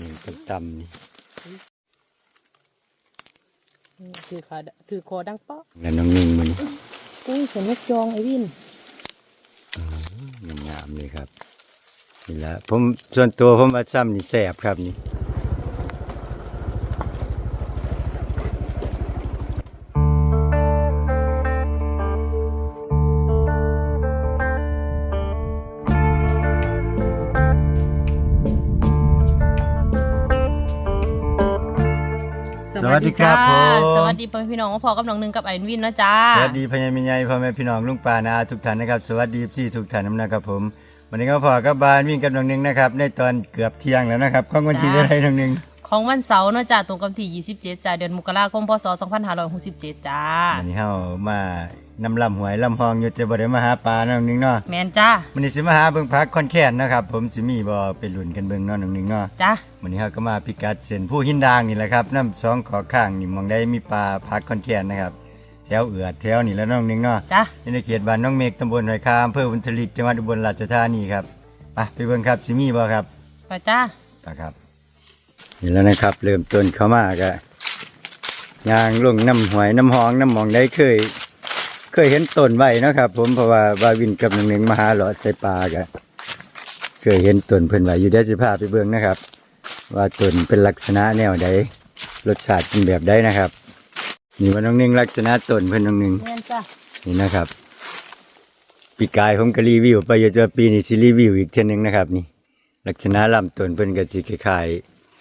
นี่เป็นตำนี่ถือขาดถือคอดังเปาะแล้วน้องนิ่งมันอุ้ยสนุกจองไอ้วินมันงามเลยครับนี่ละผมส่วนตัวผมว่าซ้ำนี่แสบครับนี่ วัสดีครับผม สวัสดีพ่อแม่พี่น้องพ่อกับน้องหนึ่งกับไอ้วินนะจ้า สวัสดีพญามิญญาพ่อแม่พี่น้องลุงปานาทุกท่านนะครับ สวัสดีพี่ทุกท่านนะครับผม วันนี้ก็พอกับบานวิ่งกับน้องหนึงนะครับในตอนเกือบเที่ยงแล้วนะครับของวันที่เท่าไหรน้องหนึงของวันเสาร์เนาะจ้าตรงกับที่ 27จ้าเดือนมกราคมพศ2567จ้าวันนี้เฮามา นำลำหวยลำหองอยู่แต่บ่ได้มาหาปลาน้องหนึงเนาะแมนจ้าวันนี้สิมาหาเบิ่งพักคอนแคนนะครับ ผมสิมีบ่ไปลุ้นกันเบิ่งเนาะน้องหนึงเนาะจ้าวันนี้เฮาก็มาพิกัดเส้นผู้หินดางนี่แหละครับน้ำสองขอข้างนี่มองได้มีปลาพักคอนแคนนะครับแถวเอือดแถวนี่แล้วน้องหนึงเนาะจ้าอยู่ในเขตบ้านน้องเมฆตำบลหอยคามอำเภอบุญทลิกจังหวัดอุบลราชธานีครับไปไปเบิ่งครับสิมีบ่ครับไปจ้านะครับนี่แล้วนะครับ เริ่มต้นเข้ามาก็ยางลงน้ำหวยน้ำหองน้ำหมองได้เคย เคยเห็นต้นไว้เนาะครับ ผมเพราะว่าว่าวินกับหนึ่งหนึ่งมาหาหลอดใส่ปลาก็เคยเห็นต้นเพิ่นไว้อยู่ได้สิพาไปเบิ่งนะครับ ว่าต้นเป็นลักษณะแนวใดรสชาติเป็นแบบใดนะครับ นี่ว่าน้องหนึ่งลักษณะต้นเพิ่นน้องหนึ่งแมนจ้านี่นะครับ ปีกายผมก็รีวิวไปอยู่ตัวปีนี้สิรีวิวอีกเท่านึงนะครับ นี่ ลักษณะลำต้นเพิ่นก็สิคล้าย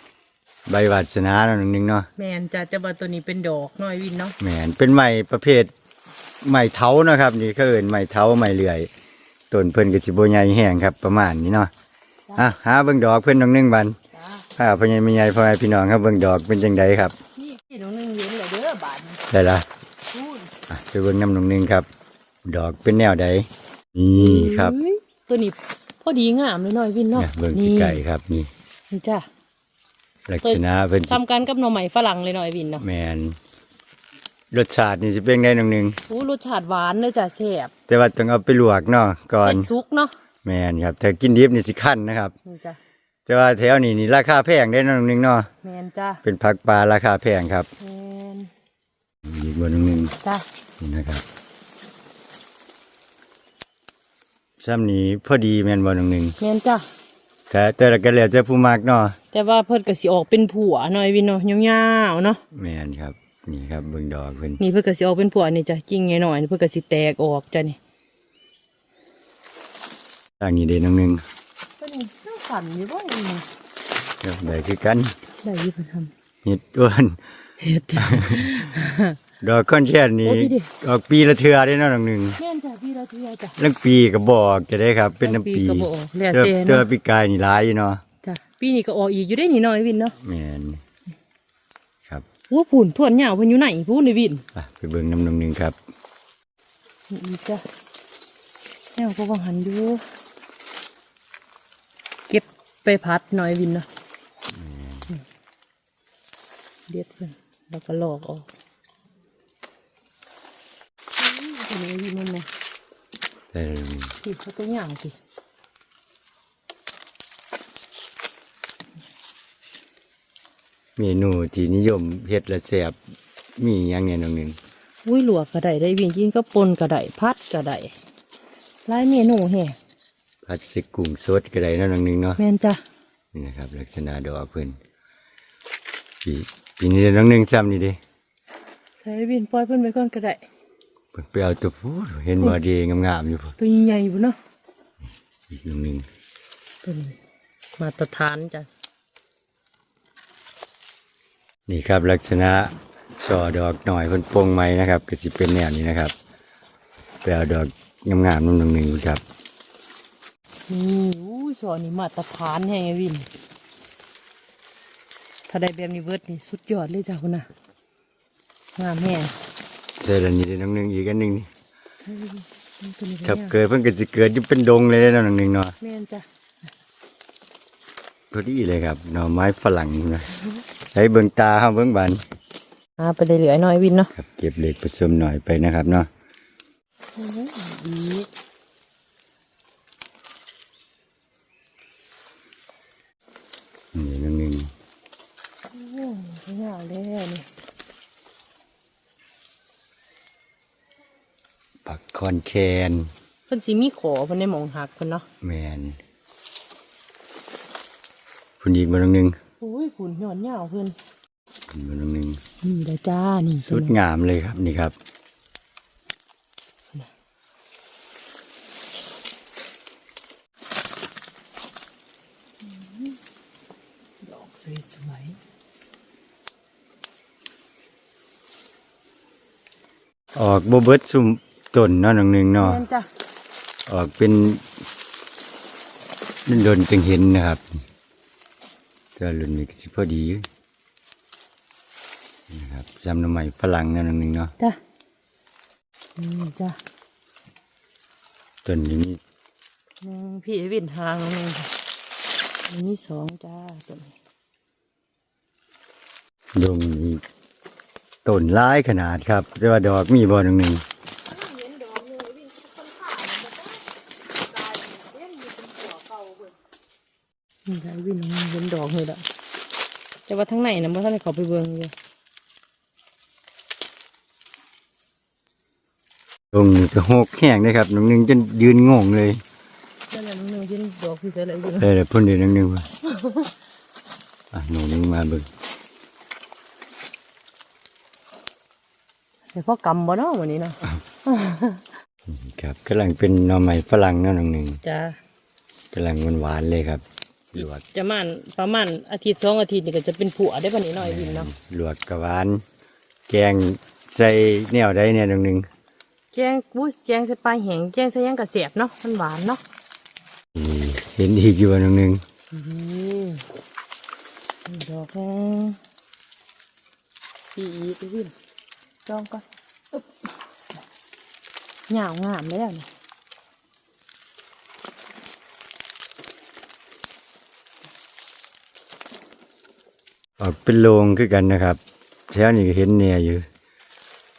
ๆใบวาสนาเนาะหนึงเนาะแมนจ้าแต่ว่าตัวนี้เป็นดอกเน้อยวินเนาะแหมนเป็นไม้ประเภท ไม้เถานะครับ นี่เขาเอิ้นไม้เถาไม้เลื่อยต้นเพิ่นก็สิบ่ใหญ่แห้งครับ ประมาณนี้เนาะอะหาเบิ่งดอกเพิ่นน้องหนึงบันจ้าถ้าพ่อใหญ่แม่ใหญ่พ่อแม่พี่น้องครับเบิ่งดอกเป็นจังไดครับนี่ที่น้องหนึ่งเห็นเลยเด้อบาดนี้ได้ละพูดอะไปเบิ่งน้ำน้องหนึงครับ ดอกเป็นแนวใดนี่ครับเฮ้ยตัวนี้พอดีงามเลยเน้อยวินเนาะเนี่ยเบิ่งนี่ไกลๆครับนี่นี่จ้าลักษณะเพิ่นสิทำกันกับหน่อไม้ฝรั่งเลยเน้อยวินเนาะแมน รสชาตินี่สิเป็นได้หนึ่งหนึ่งโอ้รสชาติหวานเลยจ้าแซ่บแต่ว่าต้องเอาไปลวกเนาะก่อนเจ็ดซุกเนาะแมนครับถ้ากินดิบนี่สิขั้นนะครับนี่จ้าแต่ว่าแถวนี้นี่ราคาแพงได้หนึ่งหนึ่งเนาะแมนจ้าเป็นผักปลาราคาแพงครับแมนอีกบนหนึ่งหนึ่งจ้านี่นะครับซ้ำนี้พอดีแมนบนหนึ่งหนึ่งแมนจ้าแต่แต่ละก็แล้วแต่ผู้มักเนาะแต่ว่าเพิ่นก็สิออกเป็นผัวหน่อยวินเนาะยาวๆเนาะแมนครับ นี่ครับเบิ่งดอกเพิ่นนี่เพิ่นก็สิออกเป็นผัวนี่จ้ะจริงไงหน่อยเพิ่นก็สิแตกออกจ้ะนี่ทางนี้เด้หนึ่งหนึ่งเพิ่นน่าสั่นอยู่บ่นี่เดี๋ยวได้คือกันได้อยู่เพิ่นทำเห็ดอ้วนเฮ็ดจ้ะดอกก้อนแค่นี้โอ้พี่ดิ ออกปีละเทือได้เนาะหนึ่งหนึ่งแม่นจ้ะพี่ละเทื่อจ้ะเรื่องปีก็บอกจะได้ครับ เป็นน้ำปีก็บ่ออกแล้วเจอแต่เจอเนาะปีกายนี่ร้ายอยู่เนาะจ้ะปีนี้ก็ออกอีกอยู่ได้นี่หน่อยวินเนาะแมนครับโอ้ผุ่นทวนยาวเพิ่นอยู่ไหนพูนนี่วินอะไปเบิ่งน้ำนมหนึ่งครับนี่อีกจ้ะแนวก็ว่าหันอยู่เก็บไปพัดหน่อยวินเนาะนี่เด็ดเพิ่นแล้วก็ลอกออกอืมตัวนี้วินมันนะแต่สิเขาตัวอย่างสิ เมนูที่นิยมเฮ็ดและแซ่บมีอย่างเนี้ยน้องหนึ่งอุ้ยหลวกกระไดได้วิ่งกินก็ปนกระไดพัดกระไดหลายเมนูแห่ผัดใส่กุ้งสดก็ได้เนาะน้องหนึ่งเนาะแม่นจ้ะนี่นะครับ ลักษณะดอกเพิ่นปีปีนี้น้องหนึ่งซ้ำนี่เดิใช้วินปล่อยเพิ่นไปก่อนกระไดเพิ่นไปเอาตัวพูดเห็นว่าดีงามๆอยู่พุ่นตัวใหญ่ๆอยู่เนาะอีกน้องหนึ่งตัวนี้มาตรฐานจ้ะ นี่ครับลักษณะช่อดอกหน่อยเพิ่นโปร่งไหมนะครับก็สิเป็นแนวนี้นะครับไปเอาดอกงามๆน้องหนึ่งครับนี่อู้ยสอนนี่มาตรฐานแห่งไอ้วิน ถ้าได้แบบนี้เบิดนี่สุดยอดเลยจ้ะคุณน่ะงามแห่งใช่แล้วนี่เด้น้องหนึ่งอีกอันหนึ่งนี่ตัวนี้ก็ครับงามเกิดเพิ่นก็สิเกิดอยู่เป็นดงเลยเด้อน้องหนึ่งเนาะแม่นจ้ะ พอดีเลยครับหน่อไม้ฝรั่งนะใช้เบิ่งตาเฮาเบิ่งบานอ่าไปเลยเหลือๆหน่อยวินเนาะครับเก็บเหล็กผสมหน่อยไปนะครับเนาะดีนี่หนึ่งหนึ่งโอ้ยยาวแล้วนี่ผักคอนแคนเพิ่นสิมีขอเพิ่นได้หมองหักเพิ่นเนาะแมน คุณอีกบนหนึ่งอุ้ยขุนหย่อนยาวเพิ่นบนหนึ่งนี่แหละจ้านี่สุดงามเลยครับนี่ครับดอกสวยออกบเบิดซุ่มต้นเนาะหนึ่งหนึ่งๆเนาะแม่นจ้ะออกเป็นโดนจึงเห็นนะครับ ก็รุ่นนี้ก็สิพอดีอยู่นะครับจำน้ำใหม่ฝรั่งเนาะหนึ่งหนึ่งเนาะจ้ะนี่จ้ะต้นนี้มีหนึ่งพี่วินหางหนึ่งค่ะอันนี้สองจ้าตัวนี้ดงมีต้นร้ายขนาดครับแต่ว่าดอกมีบ่หนึ่งหนึ่ง นี่ได้วินเห็นดอกเลยละแต่ว่าทั้งในนะเมื่อท่านได้เขาไปเบิ่งอยู่ดงนี่ก็โหกแห้งเลยครับหนึ่งหนึ่งจนยืนงงเลยนั่นแหละน้องหนึ่งที่ดอกที่เสร็จแล้วอยู่ได้แต่พ่นเดียวหนึ่งหนึ่งว่าอะหนูหนึ่งมาเบิ่งแต่พ่อกำบ่เนาะวันนี้เนาะครับกำลังเป็นหน่อไม้ฝรั่งเนาะหนึ่งหนึ่งจ้ากำลังหวานๆเลยครับ ลวกจะมันประมาณอาทิตย์สองอาทิตย์นี่ก็จะเป็นผัวได้ปะนี้หน่อยวินเนาะลวกกะหวาน แกงใส่แนวใดเนี่ยหนึ่งหนึ่งแกงบูสแกงใส่ปลาแห้งแกงใส่หยังกระเสียบเนาะมันหวานเนาะนี่เห็นอีกอยู่หนึ่งหนึ่งนี่ดอกแห้งพี่อีกวินจองก่อนอึ๊บหยาวงามเลยอะนี่ ออกเป็นโรงคือกันนะครับแถวนี้ก็เห็นเนี่ยอยู่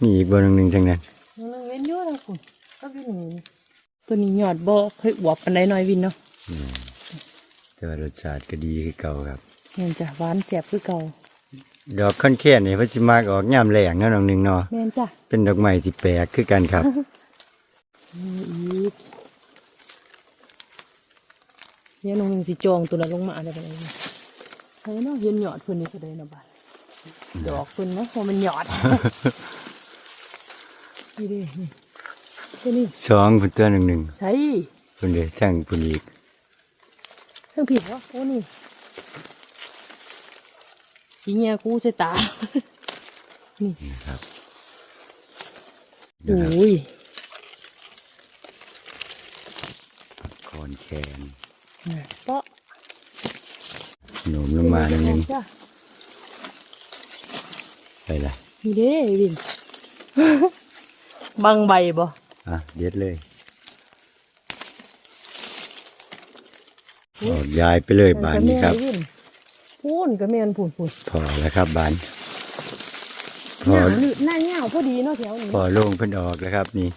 มีอีกบนหนึ่งหนึ่งทั้งนั้นน้องหนึ่งเว้นเยอะนะคุณก็วินนี่ตัวนี้หยอดบ่เคยอวบปันไดหน่อยวินเนาะแต่ว่ารสชาติก็ดีคือเก่าครับเงินจ้ะหวานแสบคือเก่าดอกค่อนแค่นี่เพัชิมากออกยามแหลงเนาะน้องหนึ่งเนาะแม่นจ้ะเป็นดอกไม้ที่แปลกคือกันครับนี่อีกเดี๋ยวน้องหนึ่งสิจองตัวละลงมาได้ปะเนี่ย เฮ้ยเนาะเห็นหยอดเพิ่นนี่ก็ได้นะบ้านดอกเพิ่นนะเพราะมันหยอดนี่เด้นี่ตัวนี้สองคุณตัวหนึ่งหนึ่งใช่คุณเดียทั้งคุณอีกเครื่องผิดวะโอ้นี่สีเงียกูใส่ตา นี่นะครับโอ้ยคอนแคนเปาะ หนุมลงมาหนึ่งหนึ่งจ้ะไปละนี่เด้วินบังใบบ่อะเด็ดเลยออกยายไปเลยบานนี้ครับวินพูนก็แม่นพูนพูนพอแล้วครับบานพหอน้าลื่นหน้าเหี่ยวพอดีเนาะแถวนี้พอโลงเพิ่นออกแล้วครับ นี่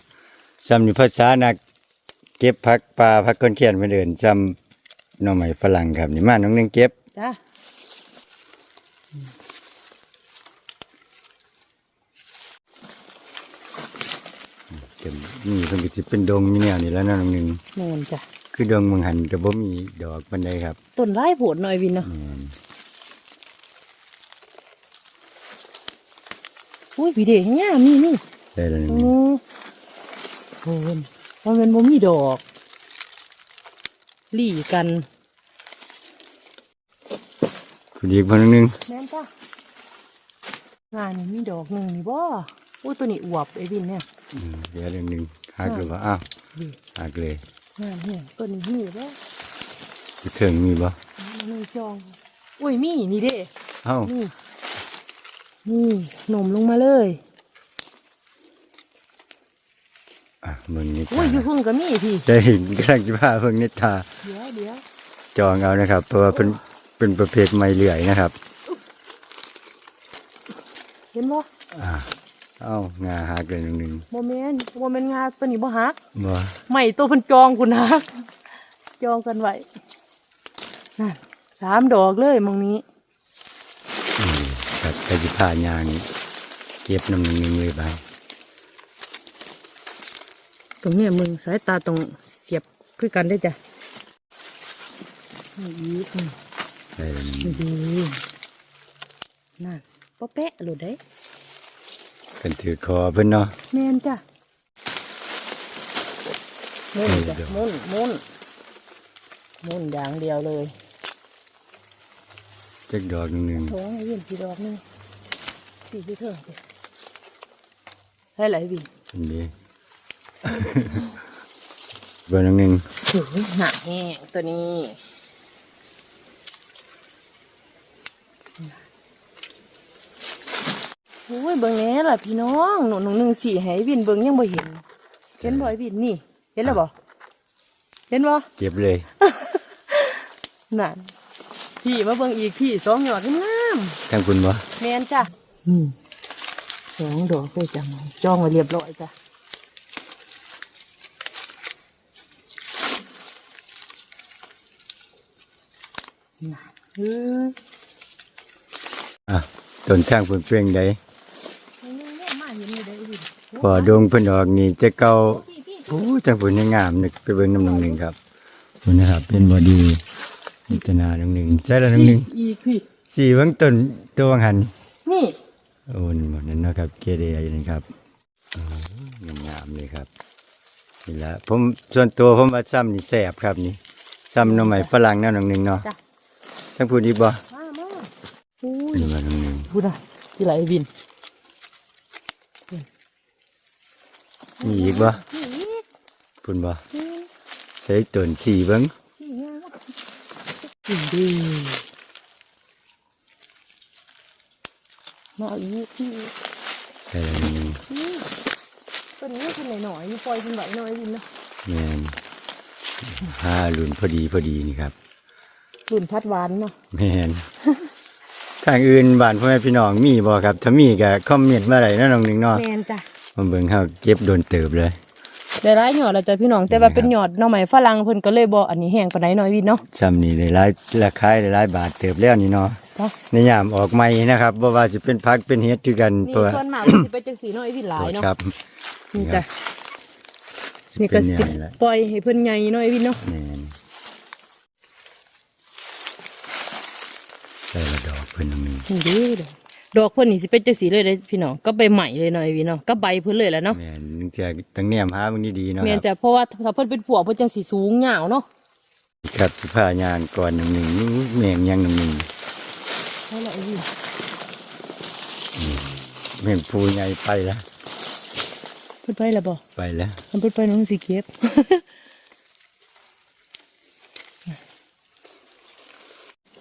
ซ้ำนี่ภาษานัก เก็บผักปลาผักก้นเขียนมาเดินซ้ำหน่อไม้ฝรั่งครับ นี่มาน้องหนึงเก็บ จ้ะเก็บนี่เพิ่นก็สิเป็นดงอยู่แนวนี่แล้วเนาะน้องหนึงแม่นจ้ะคือดงเมืองหันก็บ่มีดอกปานใดครับต้นไร้โผดหน่อยวินเนาะแม่นอุ้ยพี่เด็กง่ามนี่นี่ได้แล้วน้องอืหนึงมโอ้ยมันเป็นบ่มีดอกหลี่กัน คุณอีกบ่น้องหนึงแม่นจ้ะงานนี่มีดอกหนึ่งนี่บ่อุ้ยตัวนี้อวบไอ้วินเนี่ยอืมเดี๋ยวน้องหนึงหักหรือว่าอ้าวดีหักเลยงานเนี่ยตัวนี้มีบ่สิถึงมีบ่หนึ่งจองอุ้ยมีนี่เด้เอ้านี่นี่หนมลงมาเลยอะมึงนี่อุ้ยอยู่หุ่นก็มีพี่จะเห็นกำลังสิพาเพิ่งนิทาเดี๋ยวเดี๋ยวจองเอานะครับเพราะว่าเป็น เป็นประเภทไม้เลื่อยนะครับ เห็นบ่อ่าเอ้างาหักเลยน้องหนึงโมเมนโมเมนงานตัวนี้บ่ฮักบ่ไม่ตัวเพิ่นจองคุณฮัก จองกันไว้นั่นสามดอกเลยมองนี้อืมครับไปสิพายางเก็บน้ำหนึ่งหนึ่งเลยไปตรงเนี้ยมึงสายตาตรงเสียบคือกันได้อจ้ะนี่อีกนี่ ได้แล้วนี่นี่ดีนั่นป๊อแปะหลุดได้กันถือคอเพิ่นเนาะแม่นจ้ะมุ่นจ้ะเดี๋ยวมุ่นมุ่นมุ่นอย่างเดียวเลยจักดอกหนึ่งหนึ่งสองไอ้เวียนกี่ดอกนี่สี่ที่เท่าไหร่ให้ไหลบินอันนี้เบอร์หนึ่งหนึ่งถึงหนักแห้งตัวนี้ โอ้ยเบิ่งแหน่ล่ะพี่น้องหนูหนูหนึ่งสี่ให้วินเบิ่งยังบ่เห็น เห็นบ่ไอ้วินนี่ เห็นแล้วบ่เห็นบ่เก็บเลยนั่นพี่มาเบิ่งอีกพี่สองหยอดงามทางคุณบ่ๆแม่นจ้ะอืมสองดอกเลยจังจ้องไว้เรียบร้อยจ้ะนั่นเอ้ย อะต้นทางเพิ่นเปลียงใดมาเห็นอยู่ได้อวินพอดงเพิ่นออกนี่จะเก่าพี่พี่โอ้จังเพิ่นยังงามนึกไปเบิ่งน้ำหนึ่งหนึ่งครับคุณนะครับ เป็นบอดีนิจนาหนึ่งหนึ่งใช่แล้วหนึ่งหนึ่งอีกพี่สี่เบิ่งต้นตัววังหันนี่โอ้นี่หมดนั้นเนาะครับ เกเรอยู่นี่ครับโอ้งามๆเลยครับนี่ละผมส่วนตัวผมว่าซ้ำนี่แสบครับนี่ซ้ำหน้ำใหม่ฝรั่งแนั่นหนึ่งหนึ่งเนาะจ้ะทั้งพูดดีบ่มามา อุ้ยนี่มาหนึ่งหนึ่งพูดได้ที่ไหลวินมีอีกบ่นี่อีกพูดบ่นี่ใช้ต้นสี่เบิ่งนี่ไงวะกินดีมาเอาอีกพี่ใช่แล้วหนึ่งหนึ่งนี่ต้นนี้คุณหน่อยหน่อยมีปล่อยคุณไหวหน่อยวินนะแม่นห้ารุ่นพอดีพอดีนี่ครับรุ่นพัดหวานเนาะแม่น ทางอื่นบ้านพ่อแม่พี่น้องมีบ่ครับ ถ้ามีก็คอมเมนต์มาได้เนาะน้องหนึ่งเนาะแมนจ้ะมาเบิ่งเฮาเก็บโดนเติบเลย ได้ร้ายหยอดแล้วจ้ะพี่น้อง แต่ว่าเป็นหยอดหน่อไม้ฝรั่งเพิ่นก็เลยบ่อันนี้แห้งปานใดหน่อยวินเนาะ ซ้ำนี่ได้หลายราคาได้หลายบาทเติบแล้วนี่เนาะจ้ะ ในยามออกใหม่นะครับบ่ว่าจะเป็นพักเป็นเฮ็ดคือกันนี่เพราะว่าส่วนมากมันสิเป็นจังสีหน่อยวินหลายเนาะครับนี่จ้ะสินี่เป็ก็นสิอย่างนี้แหละปล่อยให้เพิ่นใหญ่หน่อยวินเนาะ แม่นใส่ละดอกเพิ่ นตรงนี้นี่เด้อดอกเพิ่นนี่สิเป็นจังสีเลยเด้อพี่น้องก็ใบใหม่เลยหน่อยวินเนาะก็ใบเพิ่นเลยแหละเนาะแม่นนึงจะตั้งแนมหาเบิ่งดีๆเนาะแม่นครับจ้ะเพราะว่าถ้าเพิ่นเป็นผัวเพิ่นจังสิสูงยาวเนาะครับสิพายางก่อนหนึ่งหนึ่งแม่งยังหนึ่งหนึ่งใช่แล้วไอ้วินแม่งปูใหญ่ไปแล้วเพิ่นไปแล้วบ่ไปแล้วมันเพิ่นไปน้องสิเก็บ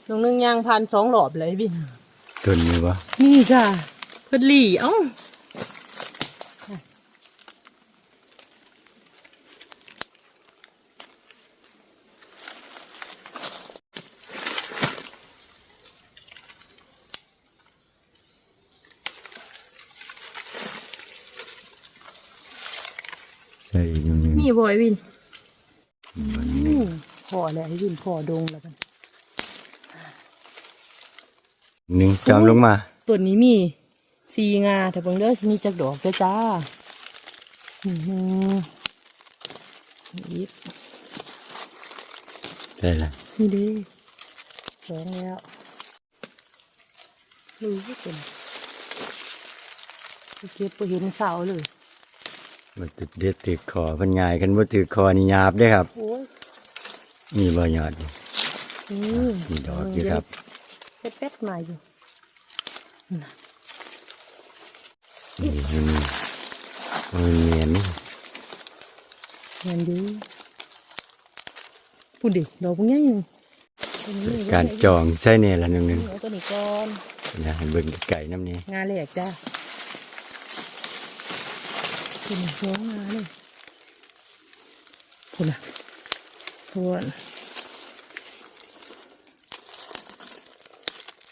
น้องนึงยางพันสองหลอบเลยวิน ต้นนี้วะนี่จ้ะเพิ่นหลี่เอ้าใช่อีกหนึ่งหนึ่งมีบ่ไอ้วินอืมพอแล้วไอ้วินพอดงแล้วกัน หนึ่งจอมลงมา ตัวนี้มีสีงาแต่เบิ่งเด้อสิมีจักดอกเด้อจ้าอือหือยิบใช่ละนี่เด้สองแล้วดูก็เป็นเก็บไปเห็นเสาเลยมันติดเด็ดติดคอเพันง่ายกันว่าติดคอนี่หยาบได้อครับโอ้ยมีบ่หยอดอยู่นี่มีดอกอยู่ครับ เป๊ดเป๊ดๆมาอยู่นี่มันมันเนียนนี่เงินดีพูดดิดอกพวกนี้ยังตัวนี้การจองใช่เนี่ยละหนึ่งหนึ่งเอาตัวนี้ก่อนนะให้เบิ่งไก่น้ำนี่งานแรกจ้าตัวนี้สองงานเลยพูดนะพูด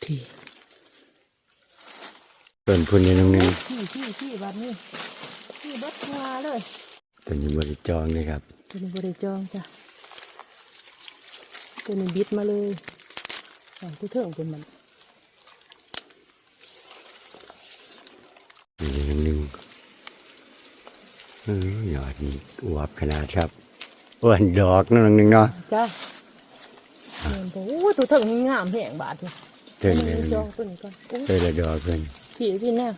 ทีต้นพุ่นนี่หนึ่งหนึ่งที่ที่ที่บ้านนี้ที่เบัดงาเลยต้นนี้บริจองเลยครับตัวนี้บริจองจ้ะตัวนี้บิดมาเลยอ่าที่เทิงเป็นมันนี่หนึ่งเออยอดนี่อวบขนาดครับอ้วนดอกนั่นหนึ่งเนาะจ้าเห็นบ่โอ้ยตัวเทิงนี่งามแหงบาดนี่เติมเลยจองตัวนี้ก่อนโอ้ยเติมละดอกเพิ่นพี่พี่แน่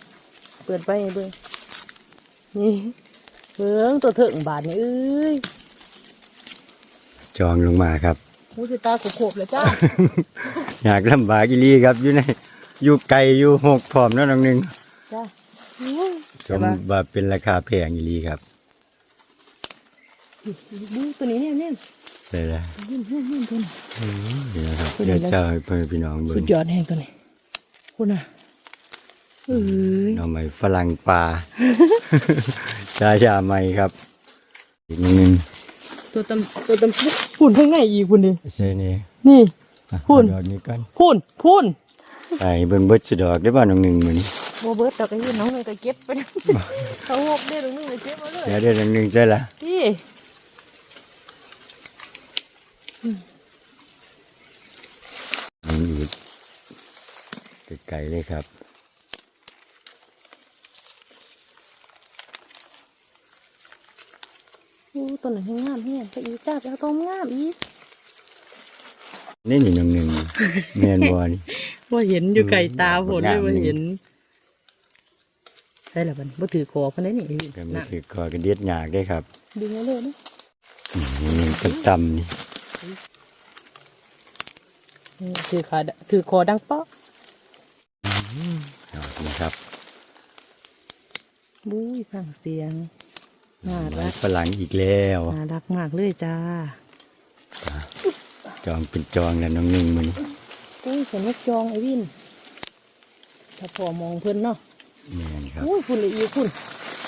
เปิดไปเบิ่งนี่เบิ่งตัวเถิงบาทนี่เอ้ยจองลงมาครับหูสิตาขบๆเลยจ้าอยากลำบากอีลีครับอยู่ในอยู่ไกลอยู่หกพร้อมนาะน้องหนึ่งจ้าอุ้ยสมว่าเป็นราคาแพงอีลีครับดูตัวนี้เนี่ยเนี่ย ใช่แล้วเนี่ยเนี่ยเนี่ยตัวนี้นี่นะครับเดี๋ยวเจ้าให้เพื่อนพี่น้องเบิ่สุดยอดแห่งตัวนี้คุณน่ะเอ้ยหน่อไม้ฝรั่งป่าชาชาใหม่ครับ อีกนิดนึงตัวตำตัวตำพุ่นข้งในอีกพุ่นดิใช่นี่นี่อ่นดอกนี้กันพุ่นพุ่นไปเบิ่งเบิดสดอกได้บ้านน้องหนึ่งมือนี้โบเบิร์ตดอกไอ้ยี่น้องเลยก็เก็บไปเขาหกได้ตรงหนึ่งเลยเก็บมาเลยเดี๋ยวเดี๋ยวน้องหนึ่งใช่ละพี่ อีกไกลๆเลยครับโอ้ตัวไหนให้งามแห้งไปอีจ้าไปเอาตัวงามอีนี่นี่งหนึ่งแม่นบ่นี่ว่าเห็นอยู่ไก่ตาอืมผลเลยว่าเห็นใช่ละมันบ่ถือคอพันได้นี่ก็น่ะไม่ถือคอกระเดียดยากได้ครับดึงเอาเลยนะมน้องหนึ่เป็นต่ำนี่ ถือขาดถือคอดังเปาะเอานี่ครับบุ้ยฟังเสียงน่าไม้รักฝรั่งอีกแล้วน่ารักมากเลยจ้า จองเป็นจองแล้วน้องหนึ่งมื้อนี้อุ้ยสนุกจองไอ้วินถ้าพอมองเพิ่นเนาะแม่นครับอุ้ยคุณเลยอีกคุณ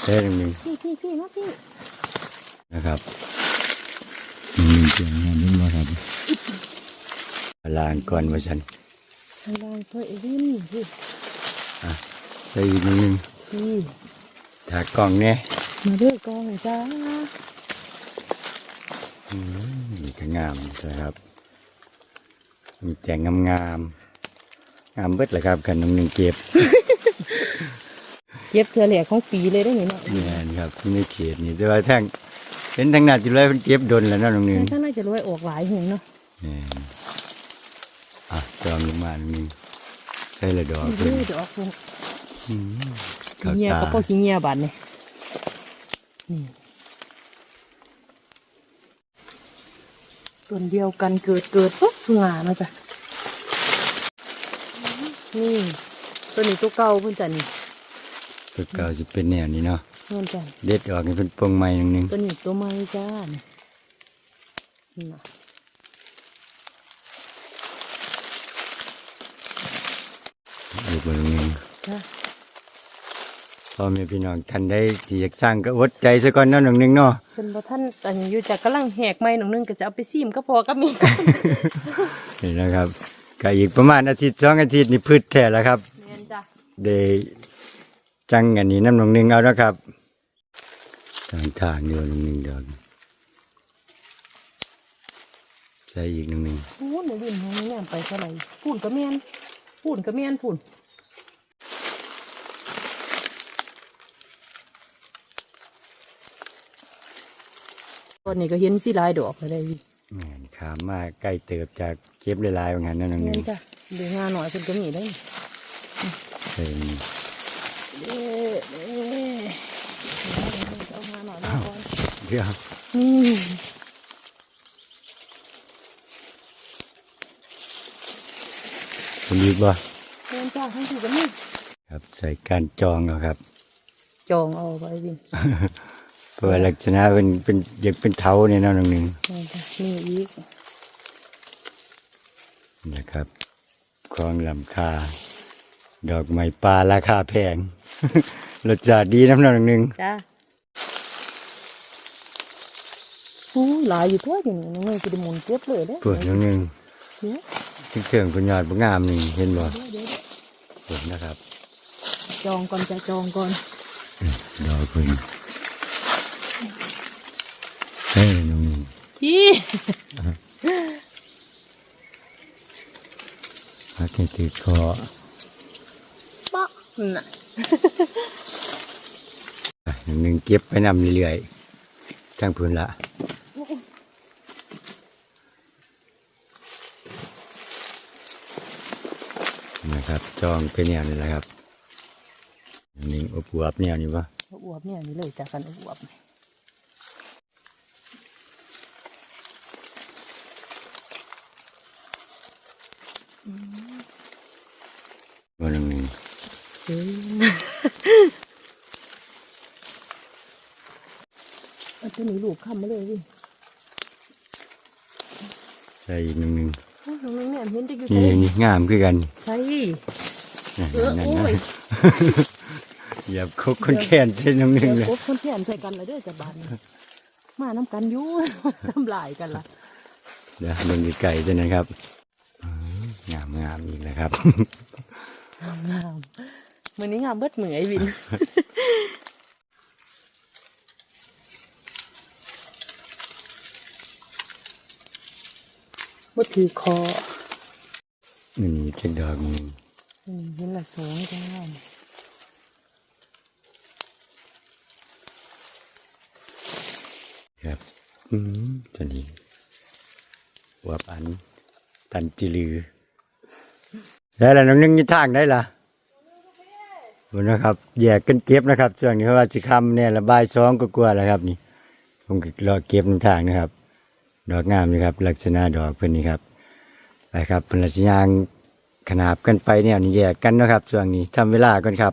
เด้น้องหนึ่งพี่พี่พี่มาพี่นะครับอืมเสียงงานนี้มาครับ ลางก่อนว่าฉันทางล่างเพื่อไอ้วินพี่ใส่อีกนิดนึงพี่ถากล่องเนี่ยมาเด้อกองจ้านี่ก็งามนะครับ มีแต่งงามๆงามเบิดเลยครับกันน้องหนึ่งเก็บ เก็บเทือแหลกของปีเลยได้ไหมเนาะนี่นะครับที่ในเขตนี่แต่ว่าทั้งเห็นทางหน้าจุดเลยมันเก็บดนแล้วเนาะน้องหนึ่งข้างในจะรวยออกหลายหุ่นเนาะนี่อะ จองลงมาน้องหนึ่งใส่ละดอกนี่เพิ่นเด้อเดี๋ยวออกหุ่นอืมขี้เงียข้าวก็ตาพอขี้เงียบาดเนี่ยนี่ต้นเดียวกันเกิดเกิดปุ๊บสง่าเนาะจ้ะนี่ตัวนี้ตัวเก่าเพิ่นจ้ะนี่ตัวเก่าสิเป็นแนวนี้เนาะเพิ่นจ้ะเด็ดออกนี่เป็นปงใหม่น้องหนึ่งตัวนี้ตัวใหม่จ้านี่นี่น่ะอยู่บนหนึ่งจ้ะพ่อแม่พี่น้องท่านได้ที่อยากสร้างก็อดใจซะก่อนเนาะน้องหนึ่งเนาะเพิ่นบ่ทันอันนี้อยู่จ้ะกำลังแหกไม้หนองนึงก็จะเอาไปซีมก็พอกับมีนี่นะครับก็อีกประมาณอาทิตย์สองอาทิตย์นี่พืชแท้แล้วครับแม่นจ้ะได้จังอันนี้น้ำหนองหนึ่งเอานะครับทางทางเดียวหนองหนึ่งเดียวใช่อีกหนองหนึ่งพูนในดินของนี่ไปเท่าไหร่พูนก็แม่นพูนก็แม่นพูน ตอนนี้ก็เห็นสิหลายดอกเลยได้อยู่แม่นขามมาใกล้เติบจากเก็บหลายๆบางหันนั่นหนองหแม่นึ่งนจ้ะดูงานหน่อยเพิ่นก็มีได้เป็นเด้เด้เอางานหน่อยมาก่อนเรื่องนี่เป็นอีกบ่แม่นจ้ะทั้งที่ก็มีครับใส่การจองเอาครับ จองเอาไว้วิน เพราะว่าลักษณะเป็นเป็นอยากเป็นเท้าเนี่ยเนาะหนองหนึ่งแม่นจ้ะมีอีกนะครับคลองลำคา ดอกไม้ป่าราคาแพง รสชาติดีน้ำหนองหนึ่งจ้ะอู้หลายอยู่ตัวอย่างนี้น้องเมย์จะได้หมุนเก็บเลยเด้อปวดหนองหนึ่งเดี๋ยวที่เครื่องคุณยอดบงามนี่เห็นบ่เดี๋ยวเดี๋ยวปวดนะครับ จองก่อนจะจองก่อนดอกคุณเฮ้ยหน องหนึ่งพี่กให้ถือคอป๊อกน่ะอะหนึ่งเก็บไปนำเรื่อยๆทั้งพื้นละนะครับจองเป็นแนวนี้แหละครับอันนี้อบอวบแนวนี้ปะอวบเนี่ยนี่เลยจากกันอวบนี่วันหนึ่งหนึ่ง เฮ้ยเอา ตัวนี้ลูกค้ำมาเลยวิใส่อีกหนึ่งหนึ่งอ้าวน้องนึงเนี่ยเห็นได้อยู่ใส่นี่งามคือกันใส่เออโอ้นั่นยอย่าคบคนแค้นใช่น้ำหนึ่งเลยกบคนแทนใส่กันเลยเด้อจะบานมาน้ำกันยู่ทำลายกันล่ะเดี๋ยวเบิ่งไก่ด้วยนะครับงามงามอีกแล้วครับงามมือนี้งามเบิดเหมือไอวิน บ่ถือคอมันมีแค่ดอกหนึ่งอืมเห็นละสองจ้าครับ อืมตัวนี้วับอันตันจิลือ ได้แล้วน้องนึงนี่ทางได้ล่ะบนนะครับ แยกกันเก็บนะครับช่วงนี้เพราะว่าสิคำเนี่ยระบายสองก็กลัวแล้วครับ นี่ผมก็รอเก็บน้ำทางนะครับ ดอกงามนี่ครับ ลักษณะดอกเพิ่นนี่ครับไปครับพนละสิยางขนาบกันไปเนี่ยนี่แยกกันนะครับช่วงนี้ทำเวลาก่อนครับ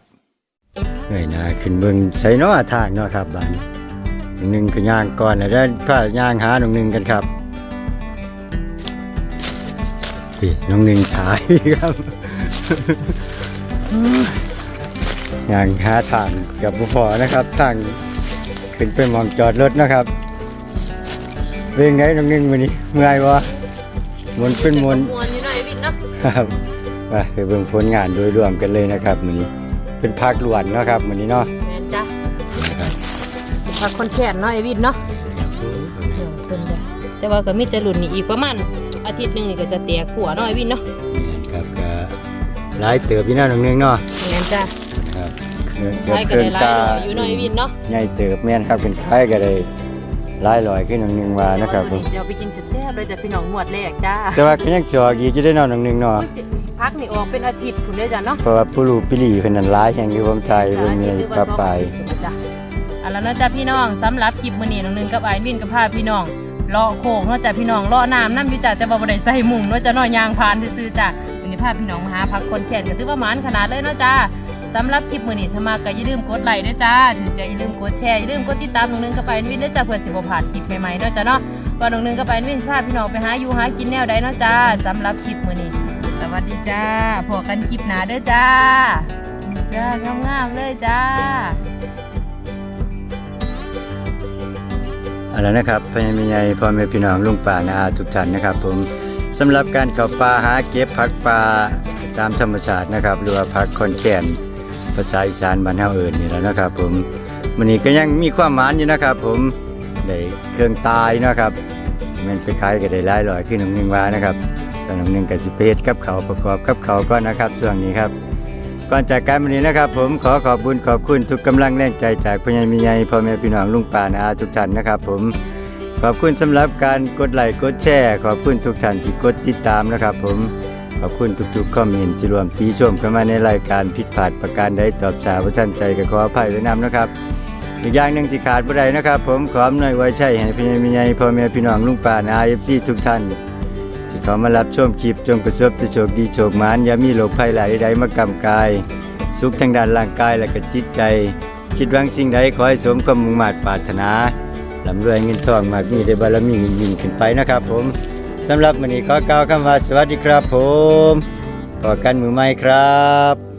เหนื่อยนาขึ้นเบิ่งใส่เนาะทางเนาะครับบ้านน้องหนึงก็ย่างก่อนแล้วเด้อพาย่างหาน้องหนึ่งกันครับนี่น้องหนึ่งถ่ายครับย่างหาทางกับบุพอนะครับทางขึ้นไปมองจอดรถนะครับ เรื่องไหนน้องหนึงวันนี้เมื่อยวะมวนเป็นมวนมวนอยู่หน่อยวินเนาะครับไปไปเบิ่งผลงานโดยรวมกันเลยนะครับมื้อนี้ เป็นภาคล้วนเนาะครับมื้อนี้เนาะแม่นจ้ะนะครับเป็นพักคนแค้นเนาะไอวินเนาะเออเพิ่นจ้ะแต่ว่าก็มีแต่รุ่นนี้อีกประมาณอาทิตย์หนึงนี่ก็จะแตกขัวเนาะไอวินเนาะนี่ครับก็หลายเติบพี่น้องนึงเนาะแม่นจ้ะนะครับไล่ก็ได้หลายร้อยอยู่เนาะไอวินเนาะใหญ่เติบแม่นครับเป็นคล้ายก็ได้ หลายร้อยขึ้นนึงว่านะครับผมเดี๋ยวไปกินแซ่บๆเลยจ้ะพี่น้องงวดแรกจ้าแต่ว่าก็ยังสิออกอีกอยู่ได้เนาะนึงเนาะอุ๊ยสิพักนี่ออกเป็นอาทิตย์พุ่นเด้อจ้ะเนาะเพราะว่าผู้รู้ปิลีเพิ่นนั้นหลายแห่งอยู่ผมไทยเบิ่งนี่ครับไปจ้ะเอาแล้วเนาะจ้ะพี่น้องสำหรับคลิปมื้อนี้น้องหนึงกับไอ้ายมินกับพาพี่น้องเลาะโคกเนาะจ้ะพี่น้องเลาะน้ำน้ำอยู่จ้ะแต่ว่าบ่ได้ใส่มุงเนาะจ้ะเนาะยางพานซื่อๆจ้ะวันนี้พาพี่น้องมาหาพักคนแก่นก็ถือว่าหมานขนาดเลยเนาะจ้ะ สำหรับคลิปมือนี้ถ้ามาก็อย่าลืมกดไลค์ด้วยจ้าถึงจะอย่าลืมกดแชร์อย่าลืมกดติดตามน้องนึงกับไอ้ายมินด้วยจ้ะเพื่อสิบ่าดคลิปใหม่ๆเนาะจ้ะเนาะว่าน้องนึงกับไอ้ายมินพาพี่น้องไปหาอยู่หากินแนวใดเนาะจ้าสำหรับคลิปมือนี้ สวัสดีจ้าพอกันคลิปหนาเด้อจ้าจ้างามๆเลยจ้าเอาละนะครับพ่อแม่ใหญ่พ่อแม่พี่น้องลุงป่านาอาทุกท่านนะครับผมสำหรับการเข้าป่าหาเก็บผักป่าตามธรรมชาตินะครับหรือว่าผักคอนแคน ภาษาอีสานบ้านเฮาเอิ้นนี่แหล้วนะครับ ผมวันนี้ก็ยังมีความหมานอยู่นะครับ ผมได้เครื่องตายนะครับมันไปขายก็ได้หลายร้อยขึ้นหนึ่งว่านะครับตอนหนึ่งกับสิเพชกับเขาวประกอบกับเขาวก็นะครับช่วงนี้ครับ ก่อนจากการวันนี้นะครับ ผมขอขอบคุญขอบคุณทุกกำลังแรงใจจากพญ่แมีใหญ่พ่อแม่พี่น้องลุงป่านาอาทุกท่านนะครับ ผมขอบคุณสำหรับการกดไลค์กดแชร์ ขอบคุณทุกท่านที่กดติดตามนะครับ ผม ขอบคุณทุกๆคอมเมนที่รวมตีชมเข้ามาในรายการผิดพลาดประการใดตอบสาว่าท่านใจก็ขออภัยไว้นำนะครับ อีกอย่างหนึ่งที่ขาดบ่ได้นะครับ ผมขออำนวยไว้ใช่ให้พ่อใหญ่มีใหญ่พ่อแม่พี่น้องลุงป่านาเอฟซีทุกท่าน ที่เขามารับชมคลิปจงประสบแต่โชคดีโชคหมานอย่ามีโรคภัยหลายใดๆมากำกาย สุขทางด้านร่างกายและก็จิตใจ คิดหวังสิ่งใดขอให้สมความมุ่งมั่นปรารถนาลำรวยเงินทองมากมีได้บารมียิ่งขึ้นไปนะครับ ผม สำหรับวันนี้ขอกล่าวคำว่าสวัสดีครับผมพอกันมือใหม่ครับ